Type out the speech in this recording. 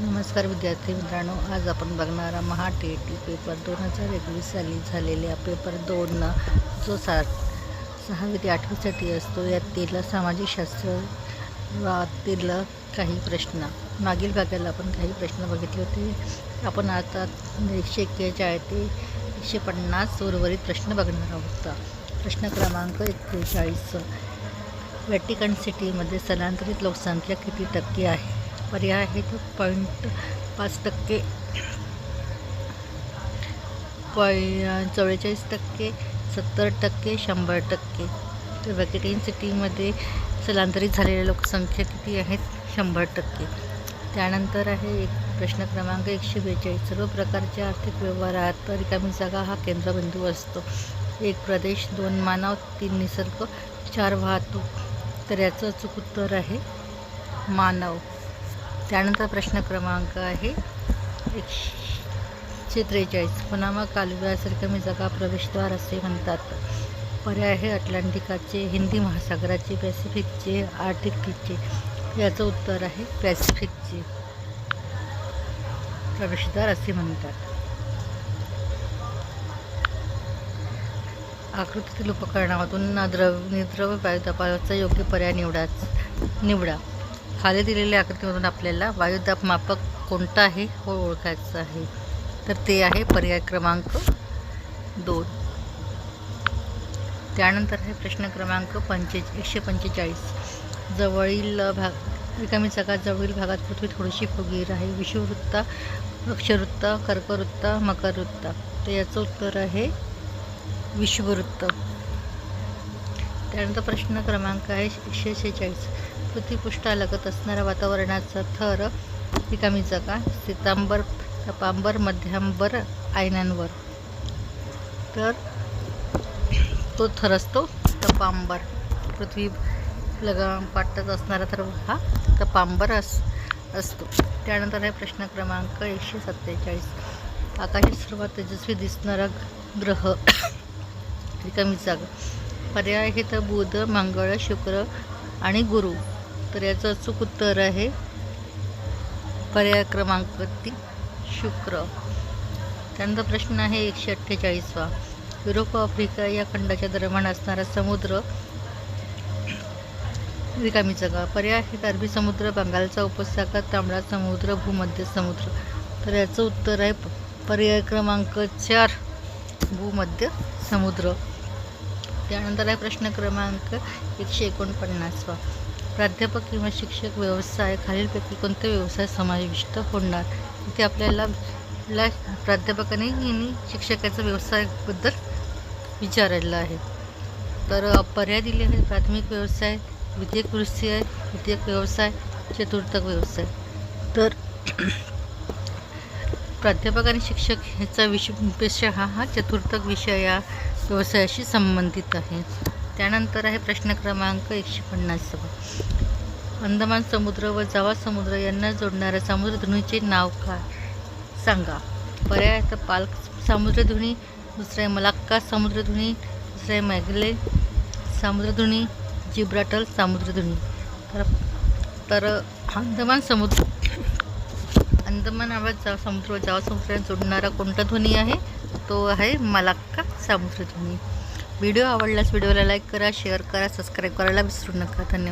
नमस्कार विद्यार्थी मित्रांनो आज आपण बघणारा महा टी टी पेपर दोन हजार एकवीस साली झालेल्या पेपर दोन जो सा सहावी ते आठवीसाठी असतो यातील सामाजिक शास्त्र वातील काही प्रश्न. मागील भागाला आपण काही प्रश्न बघितले होते. आपण आता एकशे एक्केचाळीस ते एकशे पन्नास उर्वरित प्रश्न बघणार आहोत. प्रश्न क्रमांक एक्केचाळीस. व्हॅटिकन सिटीमध्ये स्थलांतरित लोकसंख्या किती टक्के आहे? पर्याय आहेत. पॉईंट पाच टक्के. पॉई चव्वेचाळीस टक्के सत्तर टक्के शंभर टक्के. तर व्हॅकेटिन सिटीमध्ये स्थलांतरित झालेल्या लोकसंख्या किती आहेत? शंभर टक्के. त्यानंतर आहे एक प्रश्न क्रमांक एकशे बेचाळीस. सर्व प्रकारच्या आर्थिक व्यवहारात रिकामी जागा हा केंद्रबिंदू असतो. एक प्रदेश दोन मानव तीन निसर्ग चार वाहतूक. तर याचं अचूक उत्तर आहे मानव. त्यानंतर प्रश्न क्रमांक आहे एकशे त्रेचाळीस. पनामा कालव्यास मी जगा प्रवेशद्वार असे म्हणतात. पर्याय आहे अटलांटिकाचे हिंदी महासागराचे पॅसिफिकचे आर्टिकचे याचं उत्तर आहे पॅसिफिकचे. प्रवेशद्वार असे म्हणतात. आकृतीतील उपकरणामधून द्रव निद्रव वायुदाबाचा योग्य पर्याय निवडाच निवडा. खाली दिलेल्या आकृतीमधून आपल्याला वायुदाब मापक कोणता आहे हो ओळखायचं आहे. तर ते आहे पर्याय क्रमांक दोन. त्यानंतर आहे प्रश्न क्रमांक पंचे एकशे पंचेचाळीस. जवळील भाग रिकामी जागा जवळील भागात पृथ्वी थोडीशी फुगीर आहे. विषुववृत्त अक्षवृत्त कर्कवृत्त मकरवृत्त. तर याचं उत्तर आहे विषुववृत्त. त्यानंतर प्रश्न क्रमांक आहे एकशे शेहेचाळीस. पृथ्वीपृष्ठालगत असणारा वातावरणाचा थर रिकामी जागा सीतांबर तपांबर मध्यांबर आयनांवर तर तो थर असतो तपांबर पृथ्वी लगा पाटत असणारा थर हा तपांबर अस असतो. त्यानंतर आहे प्रश्न क्रमांक एकशे सत्तेचाळीस. आकाशात सर्वात तेजस्वी दिसणारा ग्रह रिकामी जागा पर्याय हे तर बुध मंगळ शुक्र आणि गुरु. तर याचं अचूक उत्तर आहे. पर्याय क्रमांक ती शुक्र. त्यानंतर प्रश्न आहे एकशे अठ्ठेचाळीसवा. युरोप आफ्रिका या खंडाच्या दरम्यान असणारा समुद्र रिकामी जागा पर्याय आहेत अरबी समुद्र बंगालचा उपसागर तांबडा समुद्र भूमध्य समुद्र. तर याचं उत्तर आहे पर्याय क्रमांक चार भूमध्य समुद्र. त्यानंतर आहे प्रश्न क्रमांक एकशे एकोणपन्नासवा. प्राध्यापक किंवा शिक्षक व्यवसाय खालीलपैकी कोणते व्यवसाय समाविष्ट होणार? इथे आपल्याला ला प्राध्यापकाने शिक्षकाचा व्यवसायाबद्दल विचारलेला आहे. तर पर्याय दिले आहेत. प्राथमिक व्यवसाय विद्यक आहे विद्यक व्यवसाय चतुर्थक व्यवसाय. तर प्राध्यापक आणि शिक्षक ह्याचा विष पेशा हा हा चतुर्थक विषय या व्यवसायाशी संबंधित आहे. त्यानंतर आहे प्रश्न क्रमांक एकशे पन्नासावा अंदमान समुद्र व जावा समुद्र यांना जोडणाऱ्या समुद्रधुनीचे नाव काय? सांगा. पर्याय तर पाल्क समुद्रधुनी दुसरं आहे मलाक्का समुद्रधुनी दुसरं आहे मॅगले समुद्रधुनी जिब्राटल समुद्रधुनी. तर तर अंदमान समुद्र अंदमान आवाज जा समुद्र व जावा समुद्र जोडणारा कोणता ध्वनी आहे? तो आहे मलाक्का समुद्रध्वनी व्हिडिओ आवडल्यास व्हिडिओला लाईक करा शेअर करा सबस्क्राईब करायला विसरू नका. धन्यवाद.